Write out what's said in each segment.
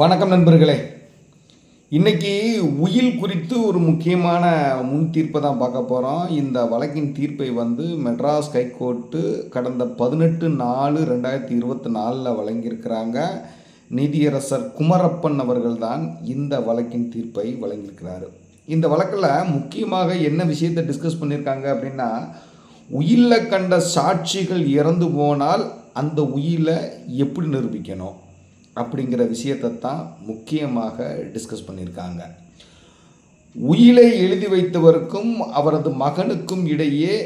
வணக்கம் நண்பர்களே. இன்றைக்கி உயில் குறித்து ஒரு முக்கியமான முன் தீர்ப்பை தான் பார்க்க போகிறோம் இந்த வழக்கின் தீர்ப்பை வந்து மெட்ராஸ் ஹைகோர்ட்டு கடந்த பதினெட்டு நாலு ரெண்டாயிரத்தி இருபத்தி நாலில் வழங்கியிருக்கிறாங்க. நீதியரசர் குமரப்பன் அவர்கள் தான் இந்த வழக்கின் தீர்ப்பை வழங்கியிருக்கிறாரு. இந்த வழக்கில் முக்கியமாக என்ன விஷயத்தை டிஸ்கஸ் பண்ணியிருக்காங்க அப்படின்னா உயிரில் கண்ட சாட்சிகள் இறந்து போனால் அந்த உயிரை எப்படி நிரூபிக்கணும்? அப்படிங்கிற விஷயத்தை தான் முக்கியமாக டிஸ்கஸ் பண்ணியிருக்காங்க. உயிலை எழுதி வைத்தவருக்கும் அவரது மகனுக்கும் இடையே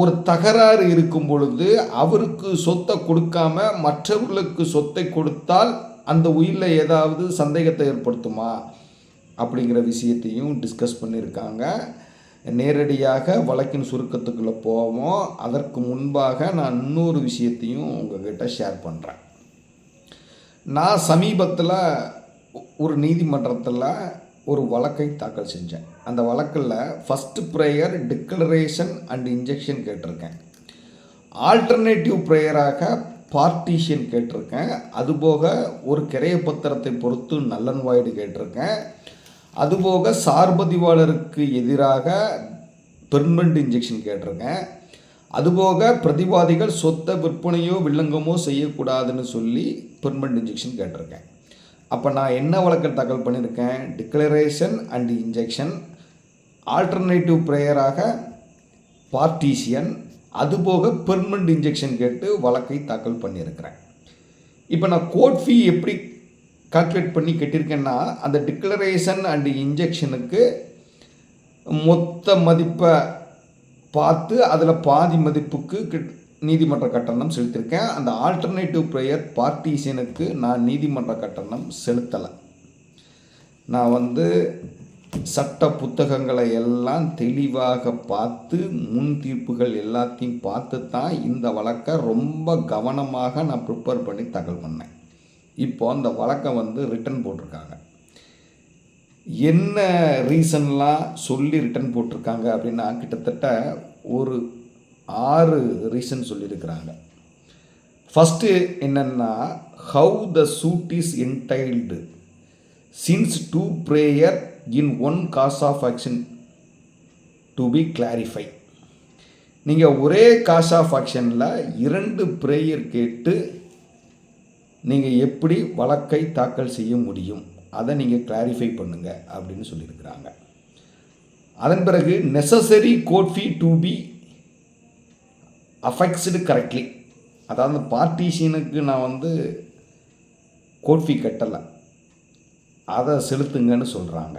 ஒரு தகராறு இருக்கும் பொழுது அவருக்கு சொத்தை கொடுக்காம மற்றவர்களுக்கு சொத்தை கொடுத்தால் அந்த உயிரில் ஏதாவது சந்தேகத்தை ஏற்படுத்துமா? அப்படிங்கிற விஷயத்தையும் டிஸ்கஸ் பண்ணியிருக்காங்க. நேரடியாக வழக்கின் சுருக்கத்துக்குள்ளே போவோம். அதற்கு முன்பாக நான் இன்னொரு விஷயத்தையும் உங்ககிட்ட ஷேர் பண்ணுறேன் நான் சமீபத்தில் ஒரு நீதிமன்றத்தில் ஒரு வழக்கை தாக்கல் செஞ்சேன். அந்த வழக்கில் first prayer declaration and injunction கேட்டிருக்கேன். ஆல்டர்னேட்டிவ் ப்ரேயராக பார்ட்டிஷியன் கேட்டிருக்கேன். அதுபோக ஒரு கிரைய பத்திரத்தை பொறுத்து நல்லன்வாய்டு கேட்டிருக்கேன். அதுபோக சார்பதிவாளருக்கு எதிராக பெர்மனண்ட் இன்ஜெக்ஷன் கேட்டிருக்கேன். அதுபோக பிரதிவாதிகள் சொத்தை விற்பனையோ வில்லங்கமோ செய்யக்கூடாதுன்னு சொல்லி பெர்மனண்ட் இன்ஜெக்ஷன் கேட்டிருக்கேன். அப்போ நான் என்ன வழக்கை தாக்கல் பண்ணியிருக்கேன்? டிக்ளரேஷன் அண்ட் இன்ஜெக்ஷன் ஆல்டர்னேட்டிவ் ப்ரேயராக பார்ட்டிஷியன் அதுபோக பெர்மனண்ட் இன்ஜெக்ஷன் கேட்டு வழக்கை தாக்கல் பண்ணியிருக்கிறேன். இப்போ நான் கோர்ட் ஃபீ எப்படி கால்குலேட் பண்ணி கட்டியிருக்கேன்னா அந்த டிக்ளரேஷன் அண்ட் இன்ஜெக்ஷனுக்கு மொத்த மதிப்பை பார்த்து அதில் பாதி மதிப்புக்கு கிட்- நீதிமன்ற கட்டணம் செலுத்தியிருக்கேன் அந்த ஆல்டர்னேட்டிவ் ப்ரேயர் பார்ட்டிஷியனுக்கு நான் நீதிமன்ற கட்டணம் செலுத்தலை. நான் வந்து சட்ட புத்தகங்களை எல்லாம் தெளிவாக பார்த்து முன் தீர்ப்புகள் எல்லாத்தையும் பார்த்து தான் இந்த வழக்கை ரொம்ப கவனமாக நான் ப்ரிப்பேர் பண்ணி தகவல் பண்ணேன். இப்போ அந்த வழக்கை வந்து ரிட்டன் போட்டிருக்காங்க. என்ன ரீசன்லாம் சொல்லி ரிட்டன் போட்டிருக்காங்க அப்படின்னா கிட்டத்தட்ட ஒரு ஆறு ரீசன் சொல்லியிருக்கிறாங்க. ஃபஸ்ட்டு என்னென்னா how the suit is entitled since two prayer in one cause of action to be clarify நீங்கள் ஒரே காஸ் ஆஃப் ஆக்ஷனில் இரண்டு ப்ரேயர் கேட்டு நீங்கள் எப்படி வழக்கை தாக்கல் செய்ய முடியும்? அதை நீங்கள் கிளாரிஃபை பண்ணுங்கள் அப்படின்னு சொல்லியிருக்கிறாங்க. அதன் பிறகு necessary court fee to be affixed correctly அதாவது பார்ட்டிஷியனுக்கு நான் வந்து கோட் ஃபீ கட்டலை. அதை செலுத்துங்கன்னு சொல்கிறாங்க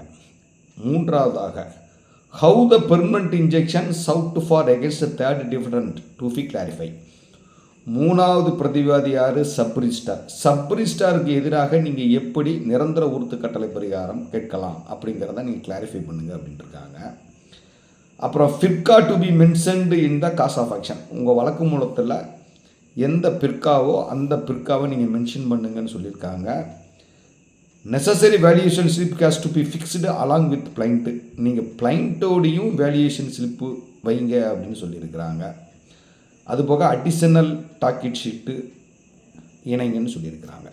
மூன்றாவதாக how the permanent injunction should for against third defendant to be clarify மூணாவது பிரதிவாதி யார்? சப்ரிஸ்டார் சப்ரிஸ்டாருக்கு எதிராக நீங்கள் எப்படி நிரந்தர உறுத்து கட்டளை பரிகாரம் கேட்கலாம் அப்படிங்கிறத நீங்கள் கிளாரிஃபை பண்ணுங்க அப்படின்ட்டு இருக்காங்க அப்புறம் firka to be mentioned in the cause of action உங்கள் வழக்கு மூலத்தில் எந்த பிற்காவோ அந்த பிற்காவை நீங்கள் மென்ஷன் பண்ணுங்கன்னு சொல்லியிருக்காங்க. Necessary valuation slip case to be fixed along with plaint நீங்கள் பிளைண்ட்டோடையும் வேல்யூஷன் ஸ்லிப்பு வைங்க அப்படின்னு சொல்லியிருக்கிறாங்க. அதுபோக அடிஷனல் டாக்கெட் ஷீட்டு இணைங்கன்னு சொல்லியிருக்கிறாங்க.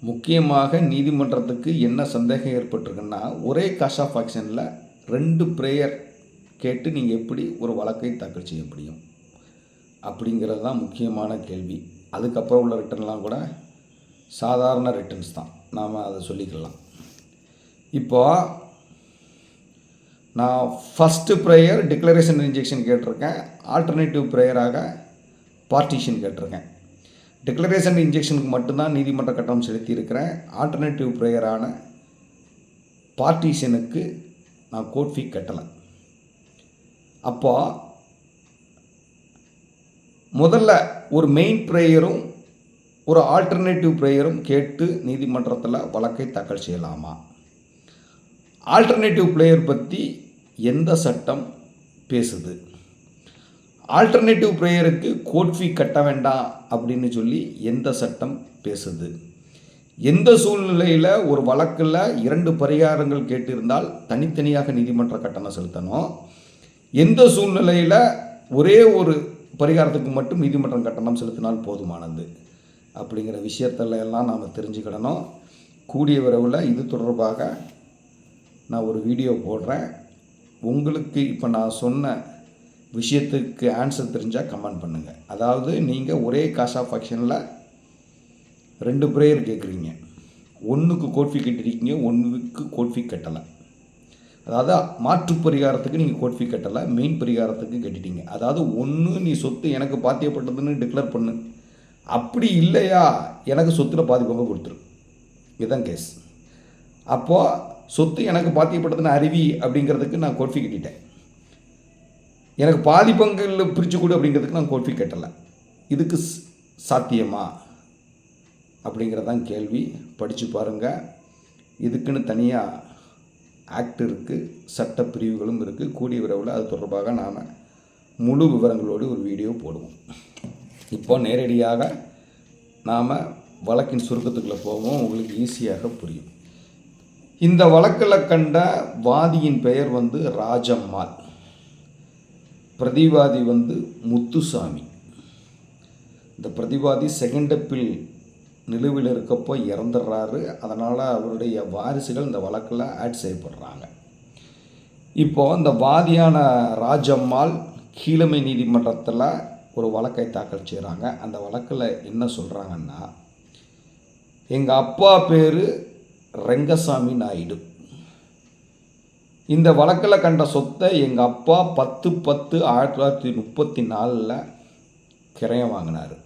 முக்கியமாக நீதிமன்றத்துக்கு என்ன சந்தேகம் ஏற்பட்டிருக்குன்னா ஒரே காஸ் ஆஃப் ஆக்ஷனில் ரெண்டு ப்ரேயர் கேட்டு நீங்கள் எப்படி ஒரு வழக்கை தாக்கல் செய்ய முடியும்? அப்படிங்கிறது தான் முக்கியமான கேள்வி. அதுக்கப்புறம் உள்ள ரிட்டர்ன்லாம் கூட சாதாரண ரிட்டர்ன்ஸ் தான். நாம் அதை சொல்லிக்கலாம். இப்போ நான் ஃபஸ்ட்டு ப்ரேயர் டிக்ளரேஷன் இன்ஜெக்ஷன் கேட்டிருக்கேன். ஆல்டர்னேட்டிவ் ப்ரேயராக பார்ட்டிஷன் கேட்டிருக்கேன். டிக்ளரேஷன் இன்ஜெக்ஷனுக்கு மட்டும்தான் நீதிமன்ற கட்டணம் செலுத்தியிருக்கிறேன். ஆல்டர்னேட்டிவ் ப்ரேயரான பார்ட்டிஷனுக்கு நான் கோட் ஃபீ கட்டலை. அப்போ முதல்ல ஒரு மெயின் ப்ரேயரும் ஒரு ஆல்டர்னேட்டிவ் ப்ரேயரும் கேட்டு நீதிமன்றத்தில் வழக்கை தாக்கல் செய்யலாமா? ஆல்டர்னேட்டிவ் பிளேயர் பற்றி எந்த சட்டம் பேசுது? ஆல்டர்னேட்டிவ் ப்ரேயருக்கு கோட் ஃபீ கட்ட வேண்டாம் அப்படின்னு சொல்லி எந்த சட்டம் பேசுது? எந்த சூழ்நிலையில் ஒரு வழக்கில் இரண்டு பரிகாரங்கள் கேட்டிருந்தால் தனித்தனியாக நீதிமன்ற கட்டணம் செலுத்தணும். எந்த சூழ்நிலையில் ஒரே ஒரு பரிகாரத்துக்கு மட்டும் நீதிமன்றம் கட்டணம் செலுத்தினால் போதுமானது? அப்படிங்கிற விஷயத்துல எல்லாம் நாம் தெரிஞ்சுக்கிடணும். கூடிய விரைவில் இது தொடர்பாக நான் ஒரு வீடியோ போடுறேன். உங்களுக்கு இப்போ நான் சொன்ன விஷயத்துக்கு ஆன்சர் தெரிஞ்சால் கமெண்ட் பண்ணுங்கள் அதாவது நீங்கள் ஒரே காஸ் ஆஃப் ஆக்ஷனில் ரெண்டு ப்ரேயர் கேட்குறீங்க ஒன்றுக்கு கோட்ஃபி கட்டிருக்கீங்க ஒன்றுக்கு கோட்ஃபி கட்டலை. அதாவது மாற்று பரிகாரத்துக்கு நீங்கள் கோட்ஃபி கட்டலை மெயின் பரிகாரத்துக்கு கட்டிட்டீங்க. அதாவது ஒன்று நீ சொத்து எனக்கு பாத்தியப்பட்டதுன்னு டிக்ளேர் பண்ணு. அப்படி இல்லையா? எனக்கு சொத்தில் பாதி பங்கு கொடுத்துரு. இதுதான் கேஸ் அப்போது சொத்து எனக்கு பாத்தியப்படுத்தின அருவி அப்படிங்கிறதுக்கு நான் கோட்ஃபி கட்டிட்டேன். எனக்கு பாதி பங்கில் பிரித்து கொடு அப்படிங்கிறதுக்கு நான் கோட்ஃபி கட்டலை. இதுக்கு சாத்தியமா? அப்படிங்கிறதான் கேள்வி. படித்து பாருங்கள் இதுக்குன்னு தனியாக ஆக்ட் இருக்குது சட்ட பிரிவுகளும் இருக்குது கூடிய விரைவில் அது தொடர்பாக நாம் முழு விவரங்களோடு ஒரு வீடியோ போடுவோம். இப்போ நேரடியாக நாம் வழக்கின் சுருக்கத்துக்குள்ளே போவோம். உங்களுக்கு ஈஸியாக புரியும். இந்த வழக்கில் கண்ட வாதியின் பெயர் வந்து ராஜம்மாள். பிரதிவாதி வந்து முத்துசாமி. இந்த பிரதிவாதி செகண்ட் அப்பில் இருக்கப்போ இறந்துடுறாரு அதனால் அவருடைய வாரிசுகள் இந்த வழக்கில் ஆட் செய்யப்படுறாங்க. இப்போ இந்த வாதியான ராஜம்மாள் கீழமை நீதிமன்றத்தில் ஒரு வழக்கை தாக்கல் செய்கிறாங்க அந்த வழக்கில் என்ன சொல்கிறாங்கன்னா எங்கள் அப்பா பேர் ரெங்கசாமி நாயுடு. இந்த வழக்கில் கண்ட சொத்தை எங்கள் அப்பா பத்து பத்து ஆயிரத்தி தொள்ளாயிரத்தி முப்பத்தி நாலில் கிரயம் வாங்கினார்.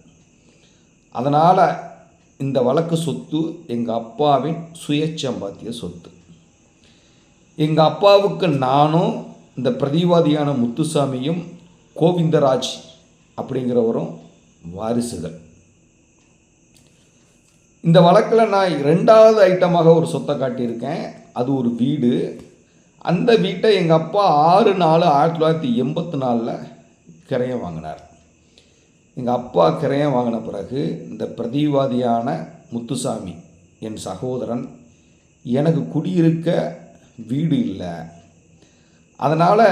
அதனால் இந்த வழக்கு சொத்து எங்கள் அப்பாவின் சுயச்சம்பாத்திய சொத்து. எங்கள் அப்பாவுக்கு நானும் இந்த பிரதிவாதியான முத்துசாமியும் கோவிந்தராஜ் அப்படிங்கிறவரும் வாரிசுகள். இந்த வழக்கில் நான் ரெண்டாவது ஐட்டமாக ஒரு சொத்தை காட்டியிருக்கேன். அது ஒரு வீடு. அந்த வீட்டை எங்கள் அப்பா ஆறு நாலு ஆயிரத்தி தொள்ளாயிரத்தி எண்பத்தி நாலில் கிரையம் வாங்கினார். எங்கள் அப்பா கிரையம் வாங்கின பிறகு இந்த பிரதிவாதியான முத்துசாமி என் சகோதரன் எனக்கு குடியிருக்க வீடு இல்லை. அதனால்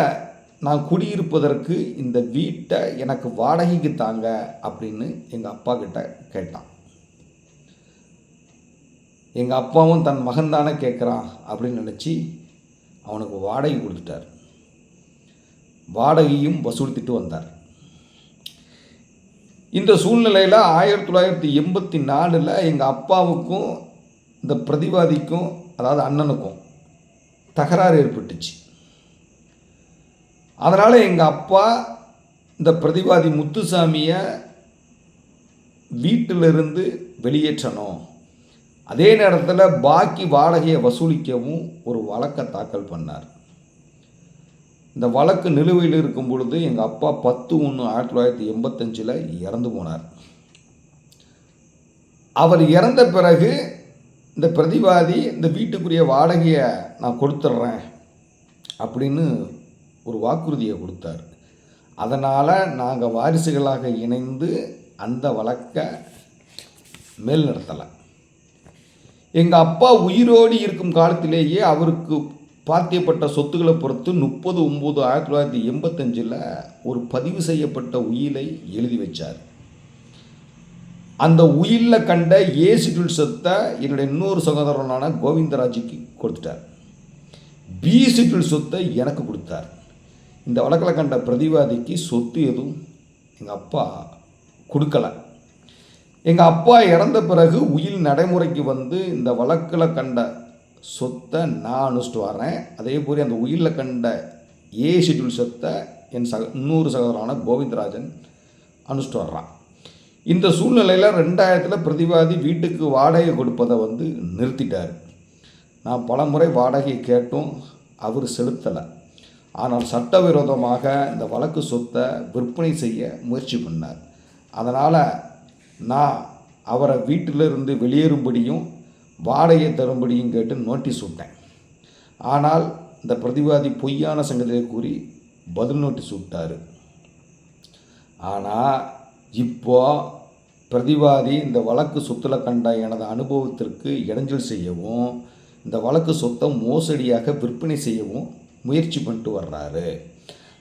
நான் குடியிருப்பதற்கு இந்த வீட்டை எனக்கு வாடகைக்கு தாங்க அப்படின்னு எங்கள் அப்பா கிட்ட கேட்டான். எங்கள் அப்பாவும் தன் மகன் தானே கேட்குறான் அப்படின்னு நினச்சி அவனுக்கு வாடகை கொடுத்துட்டார். வாடகையும் வசூலித்துட்டு வந்தார். இந்த சூழ்நிலையில் ஆயிரத்தி தொள்ளாயிரத்தி எண்பத்தி நாலில் எங்கள் அப்பாவுக்கும் இந்த பிரதிவாதிக்கும் அதாவது அண்ணனுக்கும் தகராறு ஏற்பட்டுச்சு. அதனால் எங்கள் அப்பா இந்த பிரதிவாதி முத்துசாமியை வீட்டிலிருந்து வெளியேற்றணும். அதே நேரத்தில் பாக்கி வாடகையை வசூலிக்கவும் ஒரு வழக்கை தாக்கல் பண்ணார். இந்த வழக்கு நிலுவையில் இருக்கும் பொழுது எங்கள் அப்பா பத்து ஒன்று ஆயிரத்தி தொள்ளாயிரத்தி எண்பத்தஞ்சில் இறந்து போனார். அவர் இறந்த பிறகு இந்த பிரதிவாதி இந்த வீட்டுக்குரிய வாடகையை நான் கொடுத்துட்றேன் அப்படின்னு ஒரு வாக்குறுதியை கொடுத்தார். அதனால் நாங்கள் வாரிசுகளாக இணைந்து அந்த வழக்கை மேல் நடத்தலை எங்கள் அப்பா உயிரோடு இருக்கும் காலத்திலேயே அவருக்கு பாத்தியப்பட்ட சொத்துக்களை பொறுத்து முப்பது ஒம்பது ஆயிரத்தி தொள்ளாயிரத்தி எண்பத்தஞ்சில் ஒரு பதிவு செய்யப்பட்ட உயிலை எழுதி வச்சார். அந்த உயிலில் கண்ட ஏ சொத்தை என்னுடைய இன்னொரு சகோதரனான கோவிந்தராஜுக்கு கொடுத்துட்டார். பி சொத்தை எனக்கு கொடுத்தார். இந்த வழக்கில் கண்ட பிரதிவாதிக்கு சொத்து எதுவும் எங்கள் அப்பா கொடுக்கலை. எங்கள் அப்பா இறந்த பிறகு உயில் நடைமுறைக்கு வந்து இந்த வழக்கில் கண்ட சொத்தை நான் அனுஷ்டு வரேன் அதே போல் அந்த உயிரில் கண்ட ஏ ஷெட்யூல் சொத்தை என் சக இன்னொரு சகோதரான கோவிந்தராஜன் அனுஷ்டு வர்றான். இந்த சூழ்நிலையில் ரெண்டாயிரத்தில் பிரதிவாதி வீட்டுக்கு வாடகை கொடுப்பதை வந்து நிறுத்திட்டார். நான் பலமுறை வாடகை கேட்டும் அவர் செலுத்தலை. ஆனால் சட்டவிரோதமாக இந்த வழக்கு சொத்தை விற்பனை செய்ய முயற்சி பண்ணார். அதனால் நான் அவரை வீட்டிலிருந்து வெளியேறும்படியும் வாடகை தரும்படியும் கேட்டு நோட்டீஸ் விட்டேன். ஆனால் இந்த பிரதிவாதி பொய்யான சங்கதியை கூறி பதில் நோட்டீஸ் விட்டார். ஆனால் இப்போ பிரதிவாதி இந்த வழக்கு சொத்தில் கண்ட எனது அனுபவத்திற்கு இடைஞ்சல் செய்யவும் இந்த வழக்கு சொத்தை மோசடியாக விற்பனை செய்யவும் முயற்சி பண்ணிட்டு வர்றாரு.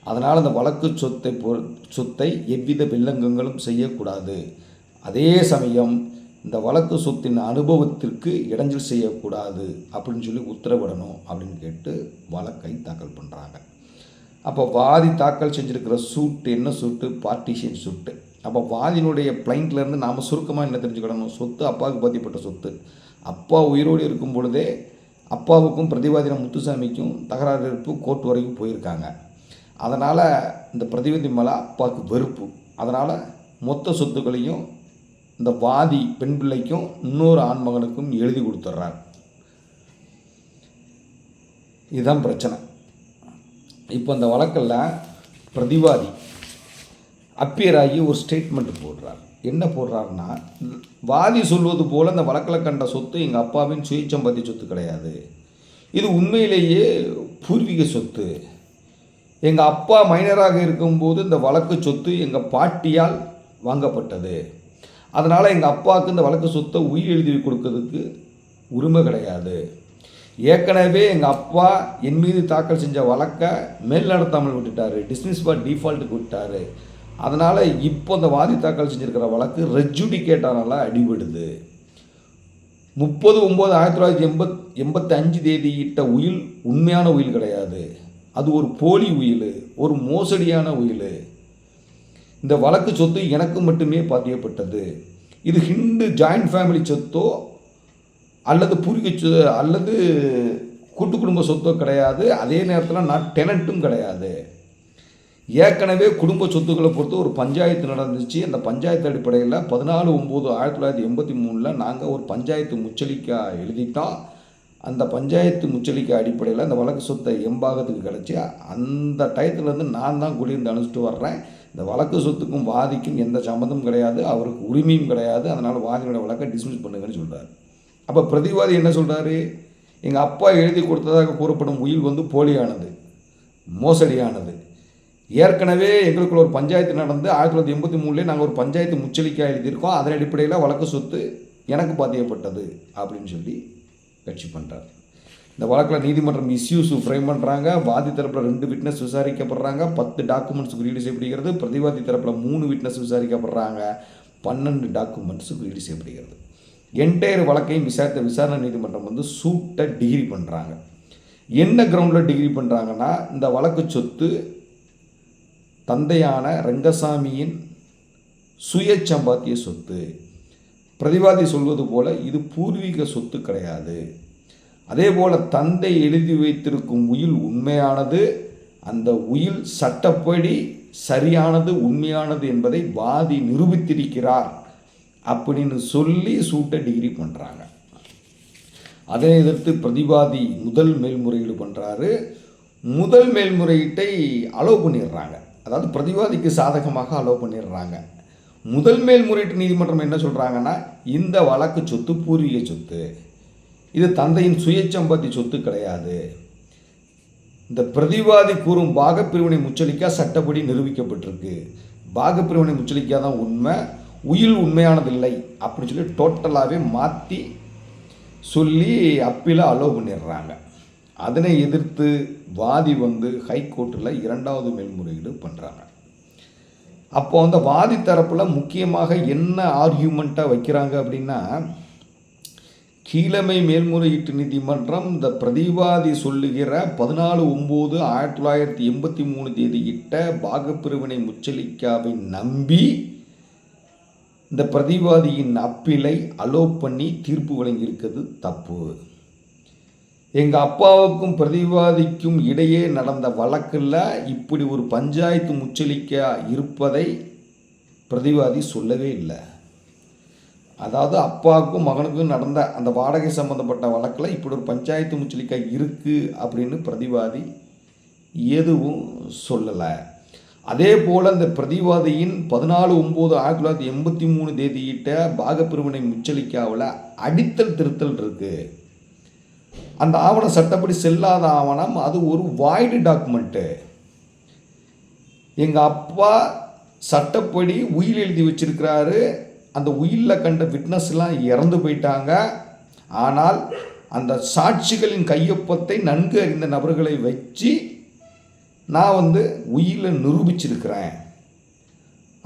அதனால் அந்த வழக்கு சொத்தை பொ சொத்தை எவ்வித வில்லங்கங்களும் செய்யக்கூடாது. அதே சமயம் இந்த வழக்கு சொத்தின் அனுபவத்திற்கு இடைஞ்சல் செய்யக்கூடாது அப்படின்னு சொல்லி உத்தரவிடணும் அப்படின்னு கேட்டு வழக்கை தாக்கல் பண்ணுறாங்க அப்போ வாதி தாக்கல் செஞ்சுருக்கிற சூட்டு என்ன சூட்டு பார்ட்டிஷன் சூட்டு அப்போ வாதியினுடைய பிளைண்ட்லேருந்து நாம் சுருக்கமாக என்ன தெரிஞ்சுக்கிடணும்? சொத்து அப்பாவுக்கு பாதிப்பட்ட சொத்து. அப்பா உயிரோடு இருக்கும் பொழுதே அப்பாவுக்கும் பிரதிவாதின முத்துசாமிக்கும் தகராறு இருப்பு கோர்ட் வரைக்கும் போயிருக்காங்க. அதனால் இந்த பிரதிவாதி மேலே அப்பாவுக்கு வெறுப்பு. அதனால் மொத்த சொத்துக்களையும் இந்த வாதி பெண் பிள்ளைக்கும் இன்னொரு ஆண்மகனுக்கும் எழுதி கொடுத்துட்றாங்க. இதுதான் பிரச்சனை. இப்போ இந்த வழக்கில் பிரதிவாதி அப்பியராகி ஒரு ஸ்டேட்மெண்ட் போடுறார். என்ன போடுறாருன்னா வாதி சொல்வது போல் இந்த வழக்கில் கண்ட சொத்து எங்கள் அப்பாவின் சுயச்சம்பதி சொத்து கிடையாது. இது உண்மையிலேயே பூர்வீக சொத்து. எங்கள் அப்பா மைனராக இருக்கும்போது இந்த வழக்கு சொத்து எங்கள் பாட்டியால் வாங்கப்பட்டது. அதனால் எங்கள் அப்பாவுக்கு இந்த வழக்கு சொத்தை உயிர் எழுதி கொடுக்கறதுக்கு உரிமை கிடையாது. ஏற்கனவே எங்கள் அப்பா என் மீது தாக்கல் செஞ்ச வழக்கை மேல் நடத்தாமல் விட்டுட்டாரு டிஸ்மிஸ் ஃபார் டிஃபால்ட்டுக்கு விட்டாரு. அதனால் இப்போ இந்த வாதி தாக்கல் செஞ்சுருக்கிற வழக்கு ரெஜுடிகேட்டானால அடிபடுது. முப்பது ஒம்பது ஆயிரத்தி தொள்ளாயிரத்தி எண்பத் எண்பத்தி அஞ்சு உயில் உண்மையான உயில் கிடையாது. அது ஒரு போலி உயில் ஒரு மோசடியான உயில். இந்த வழக்கு சொத்து எனக்கு மட்டுமே பாத்தியப்பட்டது. இது ஹிந்து ஜாயிண்ட் ஃபேமிலி சொத்தோ அல்லது பூர்வீக சொ அல்லது கூட்டு குடும்ப சொத்தோ கிடையாது. அதே நேரத்தில் நான் டெனண்ட்டும் கிடையாது. ஏற்கனவே குடும்ப சொத்துக்களை பொறுத்து ஒரு பஞ்சாயத்து நடந்துச்சு. அந்த பஞ்சாயத்து அடிப்படையில் பதினாலு ஒம்பது ஆயிரத்தி தொள்ளாயிரத்தி எண்பத்தி மூணில் நாங்கள் ஒரு பஞ்சாயத்து முச்சலிக்கா எழுதிட்டோம். அந்த பஞ்சாயத்து முச்சலிக்கா அடிப்படையில் அந்த வழக்கு சொத்தை எம்பாகத்துக்கு கிடச்சி அந்த டயத்துலேருந்து நான் தான் குடியிருந்து அனுப்பிச்சிட்டு வர்றேன். இந்த வழக்கு சொத்துக்கும் வாதிக்கும் எந்த சம்மந்தமும் கிடையாது அவருக்கு உரிமையும் கிடையாது. அதனால் வாதியோட வழக்கை டிஸ்மிஸ் பண்ணுங்கன்னு சொல்கிறார் அப்போ பிரதிவாதி என்ன சொல்கிறாரு எங்கள் அப்பா எழுதி கொடுத்ததாக கூறப்படும் உயில் வந்து போலியானது மோசடியானது. ஏற்கனவே எங்களுக்குள்ள ஒரு பஞ்சாயத்து நடந்து ஆயிரத்தி தொள்ளாயிரத்தி எண்பத்தி மூணுலேயே நாங்கள் ஒரு பஞ்சாயத்து முச்சலிக்கா எழுதியிருக்கோம். அதன் அடிப்படையில் வழக்கு சொத்து எனக்கு பாத்தியப்பட்டது அப்படின்னு சொல்லி கட்சி பண்ணுறார் இந்த வழக்கில் நீதிமன்றம் இஷ்யூஸ் ஃப்ரேம் பண்ணுறாங்க வாதி தரப்பில் ரெண்டு விட்னஸ் விசாரிக்கப்படுறாங்க. பத்து டாக்குமெண்ட்ஸ் குறியீடு செய்யப்படுகிறது. பிரதிவாதி தரப்பில் மூணு விட்னஸ் விசாரிக்கப்படுறாங்க. பன்னெண்டு டாக்குமெண்ட்ஸ் குறியீடு செய்யப்படுகிறது. என்டையர் வழக்கையும் விசாரித்த விசாரணை நீதிமன்றம் வந்து சூட்டை டிகிரி பண்ணுறாங்க என்ன கிரவுண்டில் டிகிரி பண்ணுறாங்கன்னா இந்த வழக்கு சொத்து தந்தையான ரங்கசாமியின் சுய சம்பாத்திய சொத்து. பிரதிவாதி சொல்வது போல இது பூர்வீக சொத்து கிடையாது. அதே போல் தந்தை எழுதி வைத்திருக்கும் உயில் உண்மையானது அந்த உயில் சட்டப்படி சரியானது உண்மையானது என்பதை வாதி நிரூபித்திருக்கிறார் அப்படின்னு சொல்லி சூட்டை டிகிரி பண்ணுறாங்க அதை எதிர்த்து பிரதிவாதி முதல் மேல்முறையீடு பண்ணுறாரு முதல் மேல்முறையீட்டை அலோவ் பண்ணிடுறாங்க. அதாவது பிரதிவாதிக்கு சாதகமாக அலோவ் பண்ணிடுறாங்க. முதல் மேல்முறையீட்டு நீதிமன்றம் என்ன சொல்கிறாங்கன்னா இந்த வழக்கு சொத்து பூர்வீக சொத்து. இது தந்தையின் சுயச்சம்பத்தி சொத்து கிடையாது. இந்த பிரதிவாதி கூறும் பாகப்பிரிவினை முச்சலிக்கா சட்டப்படி நிரூபிக்கப்பட்டிருக்கு. பாகப்பிரிவினை முச்சலிக்கா தான் உண்மை உயில் உண்மையானதில்லை அப்படின்னு சொல்லி டோட்டலாகவே மாற்றி சொல்லி அப்பீல அலோவ் பண்ணிடுறாங்க. அதனை எதிர்த்து வாதி வந்து ஹைகோர்ட்டில் இரண்டாவது மேல்முறையீடு பண்ணுறாங்க அப்போ அந்த வாதி தரப்பில் முக்கியமாக என்ன ஆர்கியூமெண்ட்டாக வைக்கிறாங்க அப்படின்னா கீழமை மேல்முறையீட்டு நீதிமன்றம் இந்த பிரதிவாதி சொல்லுகிற பதினாலு ஒம்பது ஆயிரத்தி தொள்ளாயிரத்தி எண்பத்தி மூணு தேதியிட்ட பாகப்பிரிவினை முச்சலிக்காவை நம்பி இந்த பிரதிவாதியின் அப்பீலை அலோ பண்ணி தீர்ப்பு வழங்கியிருக்கிறது தப்பு. எங்கள் அப்பாவுக்கும் பிரதிவாதிக்கும் இடையே நடந்த வழக்கில் இப்படி ஒரு பஞ்சாயத்து முச்சலிக்கா இருப்பதை பிரதிவாதி சொல்லவே இல்லை. அதாவது அப்பாவுக்கும் மகனுக்கும் நடந்த அந்த வாடகை சம்மந்தப்பட்ட வழக்கில் இப்படி ஒரு பஞ்சாயத்து முச்சலிக்காய் இருக்குது அப்படின்னு பிரதிவாதி எதுவும் சொல்லலை. அதே போல் அந்த பிரதிவாதியின் பதினாலு ஒம்பது ஆயிரத்தி தொள்ளாயிரத்தி எண்பத்தி மூணு தேதியிட்ட பாகப்பிரிவினை முச்சலிக்காவில் அடித்தல் திருத்தல் இருக்குது அந்த ஆவணம் சட்டப்படி செல்லாத ஆவணம் அது ஒரு வாய்டு டாக்குமெண்ட்டு எங்கள் அப்பா சட்டப்படி உயில் எழுதி வச்சிருக்கிறாரு. அந்த உயிலில் கண்ட விட்னஸ்லாம் இறந்து போயிட்டாங்க. ஆனால் அந்த சாட்சிகளின் கையொப்பத்தை நன்கு அறிந்த நபர்களை வச்சு நான் வந்து உயிரை நிரூபிச்சிருக்கிறேன்.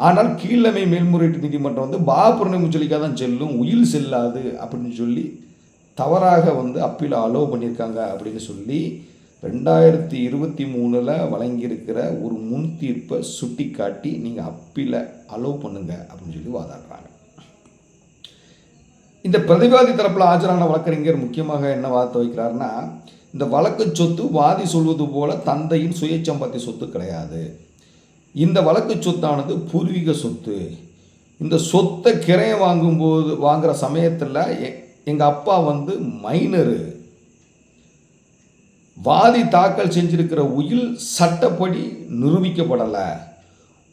ஆனால் கீழமை மேல்முறையீட்டு நீதிமன்றம் வந்து பாபுரணி முச்சலிக்காக தான் செல்லும் உயில் செல்லாது அப்படின்னு சொல்லி தவறாக வந்து அப்பீல் அலோவ் பண்ணியிருக்காங்க அப்படின்னு சொல்லி ரெண்டாயிரத்தி இருபத்தி மூணில் வழங்கியிருக்கிற ஒரு முன் தீர்ப்பை சுட்டி காட்டி நீங்கள் அப்பீலை அலோவ் பண்ணுங்கள் அப்படின்னு சொல்லி வாதாடுறாங்க. இந்த பிரதிவாதி தரப்பில் ஆஜரான வழக்கறிஞர் முக்கியமாக என்ன வார்த்தை வைக்கிறாருன்னா இந்த வழக்கு சொத்து வாதி சொல்வது போல தந்தையின் சுயச்சம்பத்தி சொத்து கிடையாது. இந்த வழக்கு சொத்தானது பூர்வீக சொத்து. இந்த சொத்தை கிரையை வாங்கும்போது வாங்குகிற சமயத்தில் எங்கள் அப்பா வந்து மைனரு. வாதி தாக்கல் செஞ்சிருக்கிற உயில் சட்டப்படி நிரூபிக்கப்படலை.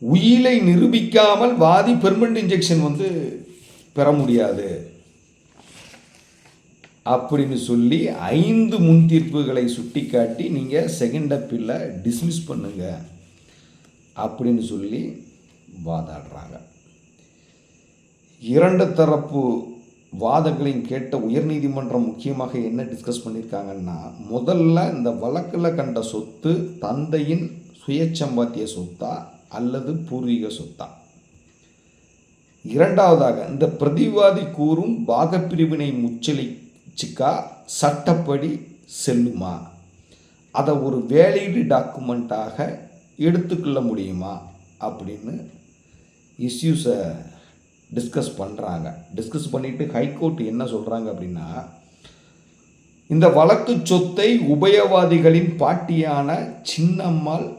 உயிலை நிரூபிக்காமல் வாதி பெர்மனன்ட் இன்ஜெக்ஷன் வந்து பெற முடியாது. அப்படின்னு சொல்லி ஐந்து முன் தீர்ப்புகளை சுட்டிக்காட்டி நீங்கள் செகண்ட் அப்பீலில் டிஸ்மிஸ் பண்ணுங்க அப்படின்னு சொல்லி வாதாடுறாங்க. இரண்டு தரப்பு வாதங்களையும் கேட்ட உயர்நீதிமன்றம் முக்கியமாக என்ன டிஸ்கஸ் பண்ணியிருக்காங்கன்னா முதல்ல இந்த வழக்கில் கண்ட சொத்து தந்தையின் சுயச்சம்பாத்திய சொத்தா அல்லது பூர்வீக சொத்தா? இரண்டாவதாக இந்த பிரதிவாதி கூறும் பாகப்பிரிவினை சிக்கா சட்டப்படி செல்லுமா? அதை ஒரு வேலையீடு டாக்குமெண்ட்டாக எடுத்துக்கொள்ள முடியுமா? அப்படின்னு இஷ்யூஸை டிஸ்கஸ் பண்ணுறாங்க டிஸ்கஸ் பண்ணிவிட்டு ஹைகோர்ட் என்ன சொல்கிறாங்க அப்படின்னா இந்த வழக்கு சொத்தை உபயவாதிகளின் பாட்டியான சின்னம்மாள்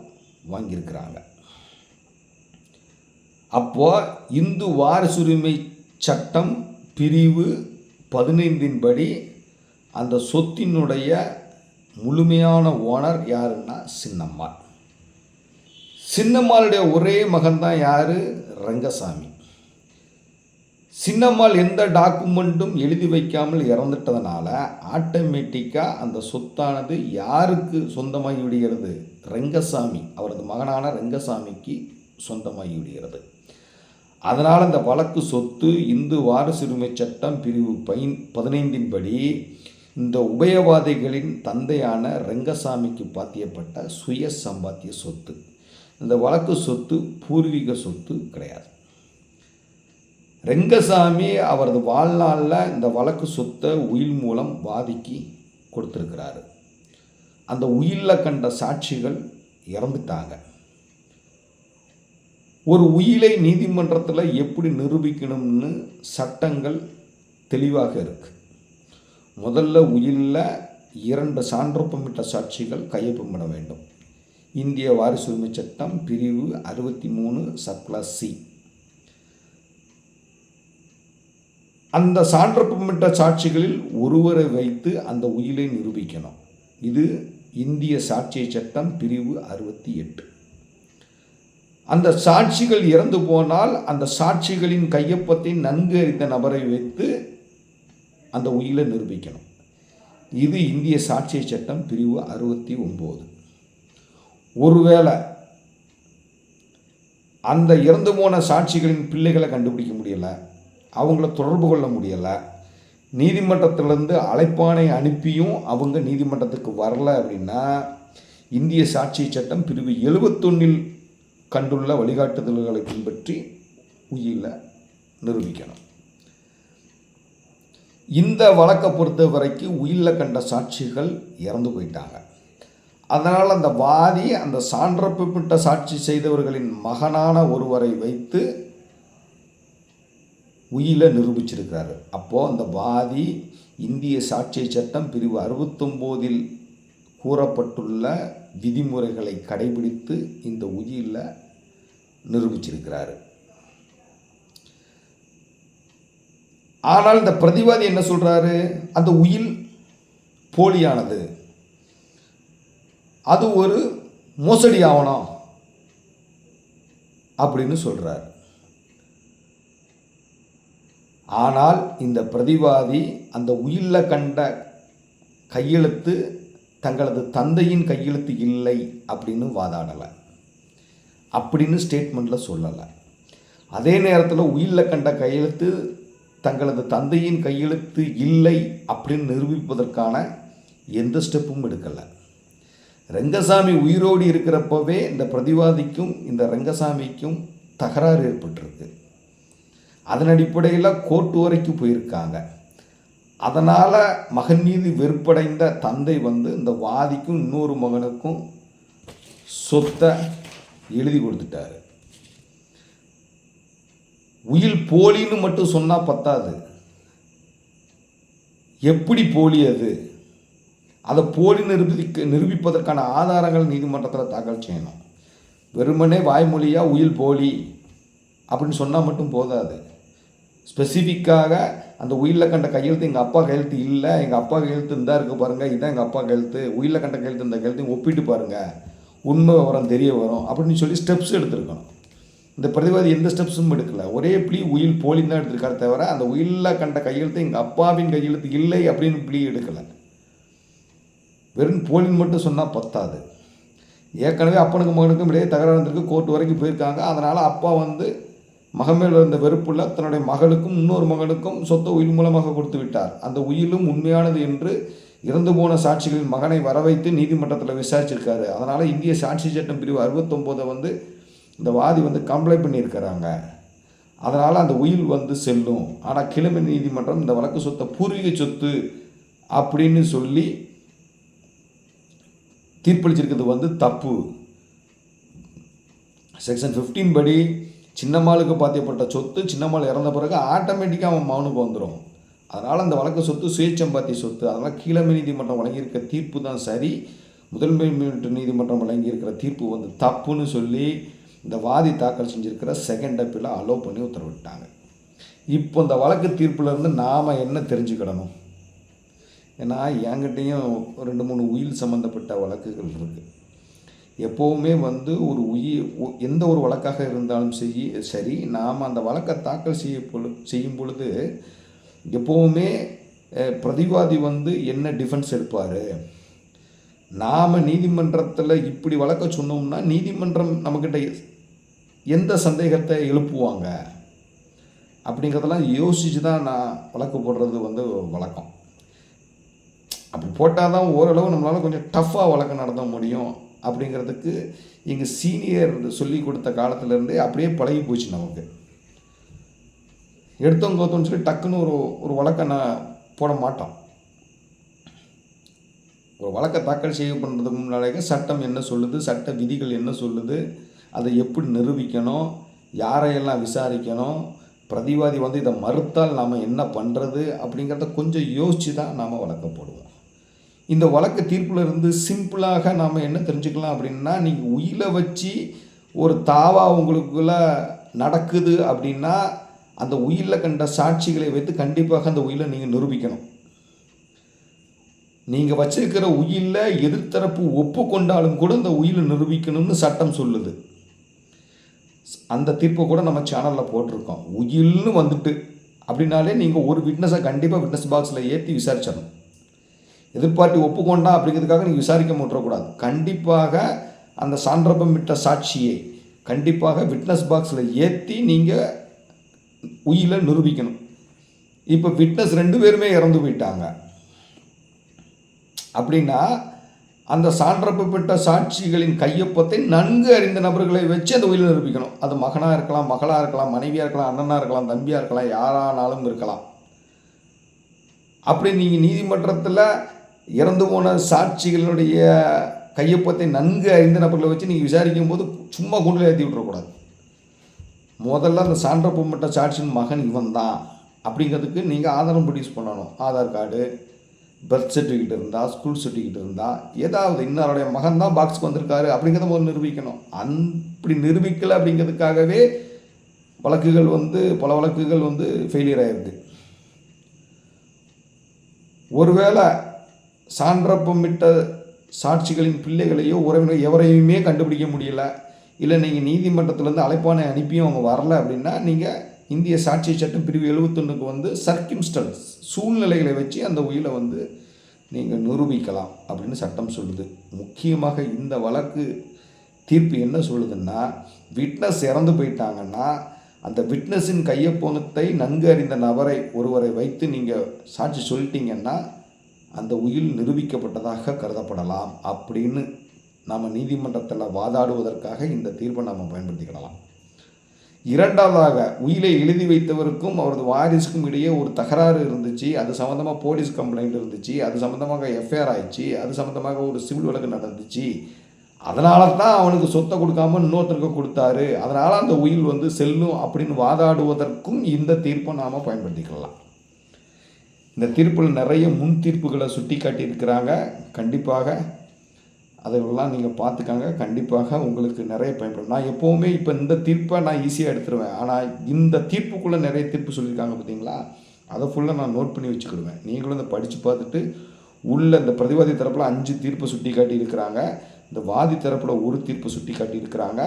வாங்கியிருக்கிறாங்க. அப்போ இந்து வாரிசுரிமை சட்டம் பிரிவு பதினைந்தின் படி அந்த சொத்தினுடைய முழுமையான ஓனர் யாருன்னா சின்னம்மாள். சின்னம்மாளுடைய ஒரே மகன்தான் யார்? ரங்கசாமி. சின்னம்மாள் எந்த டாக்குமெண்ட்டும் எழுதி வைக்காமல் இறந்துட்டதுனால ஆட்டோமேட்டிக்காக அந்த சொத்தானது யாருக்கு சொந்தமாகி விடுகிறது? ரங்கசாமி அவரது மகனான ரங்கசாமிக்கு சொந்தமாகி விடுகிறது. அதனால் அந்த வழக்கு சொத்து இந்து வாரிசுரிமை சட்டம் பிரிவு பைன் பதினைந்தின் படி இந்த உபயவாதிகளின் தந்தையான ரெங்கசாமிக்கு பாத்தியப்பட்ட சுய சம்பாத்திய சொத்து. இந்த வழக்கு சொத்து பூர்வீக சொத்து கிடையாது. ரெங்கசாமி அவரது வாழ்நாளில் இந்த வழக்கு சொத்தை உயில் மூலம் வாதிக்கு கொடுத்துருக்கிறாரு. அந்த உயிலில் கண்ட சாட்சிகள் இறந்துட்டாங்க. ஒரு உயிலை நீதிமன்றத்தில் எப்படி நிரூபிக்கணும்னு சட்டங்கள் தெளிவாக இருக்குது முதல்ல உயிலில் இரண்டு சான்றொப்பமிட்ட சாட்சிகள் கையொப்பமிட வேண்டும். இந்திய வாரிசுரிமை சட்டம் பிரிவு அறுபத்தி மூணு சப்ளஸ் சி. அந்த சான்றொப்பமிட்ட சாட்சிகளில் ஒருவரை வைத்து அந்த உயிலை நிரூபிக்கணும். இது இந்திய சாட்சிய சட்டம் பிரிவு அறுபத்தி எட்டு அந்த சாட்சிகள் இறந்து போனால் அந்த சாட்சிகளின் கையொப்பத்தை நன்கு அறிந்த நபரை வைத்து அந்த உயிலை நிரூபிக்கணும். இது இந்திய சாட்சிய சட்டம் பிரிவு அறுபத்தி ஒம்பது. ஒருவேளை அந்த இறந்து போன சாட்சிகளின் பிள்ளைகளை கண்டுபிடிக்க முடியலை அவங்கள தொடர்பு கொள்ள முடியலை நீதிமன்றத்திலேருந்து அழைப்பானை அனுப்பியும் அவங்க நீதிமன்றத்துக்கு வரல அப்படின்னா இந்திய சாட்சிய சட்டம் பிரிவு எழுபத்தொன்னில் கண்டுள்ள வழிகாட்டுதல்களை பின்பற்றி உயிரில் நிரூபிக்கணும். இந்த வழக்கை பொறுத்த வரைக்கும் உயிரில் கண்ட சாட்சிகள் இறந்து போயிட்டாங்க. அதனால் அந்த வாதி அந்த சான்றப்பட்ட சாட்சி செய்தவர்களின் மகனான ஒருவரை வைத்து உயில நிரூபிச்சிருக்கிறாரு. அப்போது அந்த வாதி இந்திய சாட்சிய சட்டம் பிரிவு அறுபத்தொம்போதில் கூறப்பட்டுள்ள விதிமுறைகளை கடைபிடித்து இந்த உயிரில் நிரூபிச்சிருக்கிறாரு. ஆனால் இந்த பிரதிவாதி என்ன சொல்கிறாரு அந்த உயில் போலியானது. அது ஒரு மோசடி ஆவணம் அப்படின்னு சொல்கிறார் ஆனால் இந்த பிரதிவாதி அந்த உயிரில் கண்ட கையெழுத்து தங்களது தந்தையின் கையெழுத்து இல்லை அப்படின்னு வாதாடலை. அப்படின்னு ஸ்டேட்மெண்ட்டில் சொல்லலை. அதே நேரத்தில் உயிரில் கண்ட கையெழுத்து தங்களது தந்தையின் கையெழுத்து இல்லை அப்படின்னு நிரூபிப்பதற்கான எந்த ஸ்டெப்பும் எடுக்கலை. ரங்கசாமி உயிரோடு இருக்கிறப்பவே இந்த பிரதிவாதிக்கும் இந்த ரங்கசாமிக்கும் தகராறு ஏற்பட்டிருக்கு. அதன் அடிப்படையில் கோர்ட்டு வரைக்கும் போயிருக்காங்க. அதனால் மகன் மீது வெறுப்படைந்த தந்தை வந்து இந்த வாதிக்கும் இன்னொரு மகனுக்கும் சொத்தை எழுதி கொடுத்துட்டாரு. உயில் போலின்னு மட்டும் சொன்னால் பத்தாது. எப்படி போலி அது? அதை போலி நிரூபிக்க நிரூபிப்பதற்கான ஆதாரங்கள் நீதிமன்றத்தில் தாக்கல் செய்யணும். வெறுமனே வாய்மொழியாக உயில் போலி அப்படின்னு சொன்னால் மட்டும் போதாது. ஸ்பெசிஃபிக்காக அந்த உயிரில் கண்ட கையெழுத்து எங்கள் அப்பா கையெழுத்து இல்லை எங்கள் அப்பா கையெழுத்து இருந்தால் இருக்குது பாருங்கள் இதான் எங்கள் அப்பா கையெழுத்து உயிரில் கண்ட கையெழுத்து இந்த கையெழுத்தையும் ஒப்பிட்டு பாருங்கள் உண்மை விவரம் தெரிய வரும் அப்படின்னு சொல்லி ஸ்டெப்ஸ் எடுத்திருக்கணும். இந்த பிரதிவாதி எந்த ஸ்டெப்ஸும் எடுக்கல. ஒரே பிளி உயில் போலின்னு தான் எடுத்திருக்காரு தவிர அந்த உயிலில் கண்ட கையெழுத்து எங்கள் அப்பாவின் கையெழுத்து இல்லை அப்படின்னு பிளி எடுக்கலை. வெறும் போலின்னு மட்டும் சொன்னால் பத்தாது. ஏற்கனவே அப்பனுக்கு மகனுக்கும் இடையே தகராறு இருந்திருக்கு கோர்ட் வரைக்கும் போயிருக்காங்க. அதனால் அப்பா வந்து மகன் மேல் இருந்த வெறுப்புள்ள தன்னுடைய மகளுக்கும் இன்னொரு மகனுக்கும் சொத்தை உயில் மூலமாக கொடுத்து விட்டார். அந்த உயிலும் உண்மையானது என்று இறந்து போன சாட்சிகளின் மகனை வர வைத்து நீதிமன்றத்தில் விசாரிச்சிருக்காரு. அதனால் இந்திய சாட்சி சட்டம் பிரிவு அறுபத்தொம்போதை வந்து இந்த வாதி வந்து கம்ப்ளைண்ட் பண்ணியிருக்கிறாங்க. அதனால் அந்த உயில் வந்து செல்லும். ஆனால் கிழமை நீதிமன்றம் இந்த வழக்கு சொத்தை பூர்வீக சொத்து அப்படின்னு சொல்லி தீர்ப்பளிச்சிருக்கிறது வந்து தப்பு. செக்ஷன் 15 படி சின்னம்மாளுக்கு பாத்தியப்பட்ட சொத்து சின்னம்மாள் இறந்த பிறகு ஆட்டோமேட்டிக்காக அவன் மகனுக்கு வந்துடும் அதனால் அந்த வழக்கு சொத்து சுயச்சம்பாத்தி சொத்து. அதனால் கீழமை நீதிமன்றம் வழங்கியிருக்க தீர்ப்பு தான் சரி. முதன்மை நீதிமன்றம் வழங்கியிருக்கிற தீர்ப்பு வந்து தப்புன்னு சொல்லி இந்த வாதி தாக்கல் செஞ்சுருக்கிற செகண்ட் அப்பீல அலோவ் பண்ணி உத்தரவிட்டாங்க. இப்போ இந்த வழக்கு தீர்ப்புலேருந்து நாம் என்ன தெரிஞ்சுக்கிடணும்? ஏன்னா என்கிட்டையும் ரெண்டு மூணு உயில் சம்மந்தப்பட்ட வழக்குகள் இருக்குது எப்போவுமே வந்து ஒரு உயிர் எந்த ஒரு வழக்காக இருந்தாலும் செய்ய சரி நாம் அந்த வழக்கை தாக்கல் செய்ய செய்யும் பொழுது எப்போவுமே பிரதிவாதி வந்து என்ன டிஃபென்ஸ் எடுப்பார்? நாம் நீதிமன்றத்தில் இப்படி வழக்க சொன்னோம்னா நீதிமன்றம் நம்மக்கிட்ட எந்த சந்தேகத்தை எழுப்புவாங்க? அப்படிங்கிறதெல்லாம் யோசித்து தான் நான் வழக்கு போடுறது வந்து வழக்கம். அப்படி போட்டால் தான் ஓரளவு நம்மளால் கொஞ்சம் டஃப்பாக வழக்கு நடத்த முடியும் அப்படிங்கிறதுக்கு எங்கள் சீனியர் சொல்லி கொடுத்த காலத்துலேருந்தே அப்படியே பழகி போச்சு நமக்கு. எடுத்தோம் கோத்தோம்னு சொல்லி டக்குன்னு ஒரு ஒரு வழக்கை நான் போட மாட்டோம். ஒரு வழக்கை தாக்கல் செய்ய பண்ணுறதுக்கு முன்னாலே சட்டம் என்ன சொல்லுது சட்ட விதிகள் என்ன சொல்லுது அதை எப்படி நிரூபிக்கணும் யாரையெல்லாம் விசாரிக்கணும் பிரதிவாதி வந்து இதை மறுத்தால் நாம் என்ன பண்ணுறது அப்படிங்கிறத கொஞ்சம் யோசித்து தான் நாம் வழக்க போடுவோம். இந்த வழக்கு தீர்ப்பில் இருந்து சிம்பிளாக நாம் என்ன தெரிஞ்சுக்கலாம் அப்படின்னா நீங்கள் உயிரை வச்சு ஒரு தாவா உங்களுக்குள்ள நடக்குது அப்படின்னா அந்த உயிரில் கண்ட சாட்சிகளை வைத்து கண்டிப்பாக அந்த உயிரை நீங்கள் நிரூபிக்கணும். நீங்கள் வச்சிருக்கிற உயிரில் எதிர்த்தரப்பு ஒப்புக்கொண்டாலும் கூட இந்த உயிரை நிரூபிக்கணும்னு சட்டம் சொல்லுது. அந்த தீர்ப்பை கூட நம்ம சேனலில் போட்டிருக்கோம். உயில்னு வந்துட்டு அப்படின்னாலே நீங்கள் ஒரு விட்னஸை கண்டிப்பாக விட்னஸ் பாக்ஸில் ஏற்றி விசாரிச்சிடணும். எதிர்பார்ட்டி ஒப்புக்கொண்டா அப்படிங்கிறதுக்காக நீங்கள் விசாரிக்க முற்றக்கூடாது கண்டிப்பாக அந்த சான்றப்பம் விட்ட சாட்சியை கண்டிப்பாக விட்னஸ் பாக்ஸில் ஏற்றி நீங்கள் உயிரை நிரூபிக்கணும். இப்போ விட்னஸ் ரெண்டு பேருமே இறந்து போயிட்டாங்க. அப்படின்னா அந்த சான்றப்பட்ட சாட்சிகளின் கையொப்பத்தை நன்கு அறிந்த நபர்களை வச்சு அந்த உயிரை நிரூபிக்கணும். அது மகனாக இருக்கலாம் மகளாக இருக்கலாம் மனைவியாக இருக்கலாம் அண்ணனாக இருக்கலாம் தம்பியாக இருக்கலாம் யாரானாலும் இருக்கலாம். அப்படி நீங்கள் நீதிமன்றத்தில் இறந்து போன சாட்சிகளினுடைய கையொப்பத்தை நன்கு அறிந்த நபர்களை வச்சு நீங்கள் விசாரிக்கும் போது சும்மா கொண்டு ஏற்றி விட்டுறக்கூடாது. முதல்ல அந்த சான்றப்பட்ட சாட்சியின் மகன் இவன் தான் அப்படிங்கிறதுக்கு நீங்கள் ஆதாரம் ப்ரொடியூஸ் பண்ணணும். ஆதார் கார்டு பர்த் சர்டிஃபிகேட் இருந்தால் ஸ்கூல் சர்டிஃபிகேட் இருந்தால் ஏதாவது இன்னாருடைய மகன் தான் பாக்ஸ்க்கு வந்திருக்காரு அப்படிங்கிறத முதல்ல நிரூபிக்கணும். அப்படி நிரூபிக்கலை அப்படிங்கிறதுக்காகவே வழக்குகள் வந்து பல வழக்குகள் வந்து ஃபெயிலியர் ஆயிருக்கு ஒருவேளை சான்றப்பமிட்ட சாட்சிகளின் பிள்ளைகளையோ உறவினர் எவரையுமே கண்டுபிடிக்க முடியல. இல்லை நீங்கள் நீதிமன்றத்திலேருந்து அழைப்பானை அனுப்பியும் அவங்க வரல அப்படின்னா நீங்கள் இந்திய சாட்சி சட்டம் பிரிவு எழுபத்தொன்றுக்கு வந்து சர்க்கிம்ஸ்டன்ஸ் சூழ்நிலைகளை வச்சு அந்த உயிரை வந்து நீங்கள் நிரூபிக்கலாம் அப்படின்னு சட்டம் சொல்லுது. முக்கியமாக இந்த வழக்கு தீர்ப்பு என்ன சொல்லுதுன்னா விட்னஸ் இறந்து போயிட்டாங்கன்னா அந்த விட்னஸின் கையொப்பத்தை நன்கு அறிந்த நபரை ஒருவரை வைத்து நீங்கள் சாட்சி சொல்லிட்டீங்கன்னா அந்த உயில் நிரூபிக்கப்பட்டதாக கருதப்படலாம் அப்படின்னு நாம் நீதிமன்றத்தில் வாதாடுவதற்காக இந்த தீர்ப்பை நம்ம பயன்படுத்திக்கிடலாம். இரண்டாவதாக உயிலை எழுதி வைத்தவருக்கும் அவரது வாரிசுக்கும் இடையே ஒரு தகராறு இருந்துச்சு. அது சம்மந்தமாக போலீஸ் கம்ப்ளைண்ட் இருந்துச்சு. அது சம்மந்தமாக எஃப்ஐஆர் ஆயிடுச்சு. அது சம்மந்தமாக ஒரு சிவில் வழக்கு நடந்துச்சு. அதனால தான் அவனுக்கு சொத்தை கொடுக்காம இன்னொருத்தருக்கு கொடுத்தாரு. அதனால் அந்த உயில் வந்து செல்லும் அப்படின்னு வாதாடுவதற்கும் இந்த தீர்ப்பை நாம் பயன்படுத்திக்கலாம். இந்த தீர்ப்பில் நிறைய முன் தீர்ப்புகளை சுட்டி காட்டியிருக்கிறாங்க கண்டிப்பாக அதெல்லாம் நீங்கள் பார்த்துக்காங்க. கண்டிப்பாக உங்களுக்கு நிறைய பயன்படும். நான் எப்போவுமே இப்போ இந்த தீர்ப்பை நான் ஈஸியாக எடுத்துருவேன். ஆனால் இந்த தீர்ப்புக்குள்ளே நிறைய தீர்ப்பு சொல்லியிருக்காங்க பார்த்தீங்களா? அதை ஃபுல்லாக நான் நோட் பண்ணி வச்சுக்கிடுவேன். நீங்களும் இதை படித்து பார்த்துட்டு உள்ள இந்த பிரதிவாதி தரப்பில் அஞ்சு தீர்ப்பை சுட்டி காட்டியிருக்கிறாங்க இந்த வாதி தரப்பில் ஒரு தீர்ப்பை சுட்டி காட்டியிருக்கிறாங்க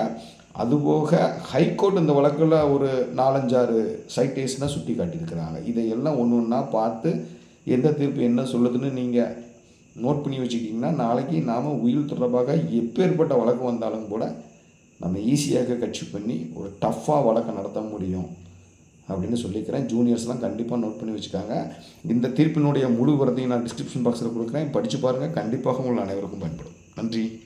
அதுபோக ஹைகோர்ட் இந்த வழக்கில் ஒரு நாலஞ்சாறு சைட்டேஷனாக சுட்டி காட்டியிருக்கிறாங்க இதையெல்லாம் ஒன்று ஒன்றா பார்த்து எந்த தீர்ப்பு என்ன சொல்லுதுன்னு நீங்கள் நோட் பண்ணி வச்சுக்கிட்டிங்கன்னா நாளைக்கு நாம் உயிர் தொடர்பாக எப்பேற்பட்ட வழக்கு வந்தாலும் கூட நம்ம ஈஸியாக கட்சி பண்ணி ஒரு டஃப்பாக வழக்கை நடத்த முடியும் அப்படின்னு சொல்லிக்கிறேன். ஜூனியர்ஸ்லாம் கண்டிப்பாக நோட் பண்ணி வச்சுக்காங்க. இந்த தீர்ப்பினுடைய முழு வரதையும் நான் டிஸ்கிரிப்ஷன் பாக்ஸில் கொடுக்குறேன். படித்து பாருங்கள் கண்டிப்பாக உங்கள் அனைவருக்கும் பயன்படும். நன்றி.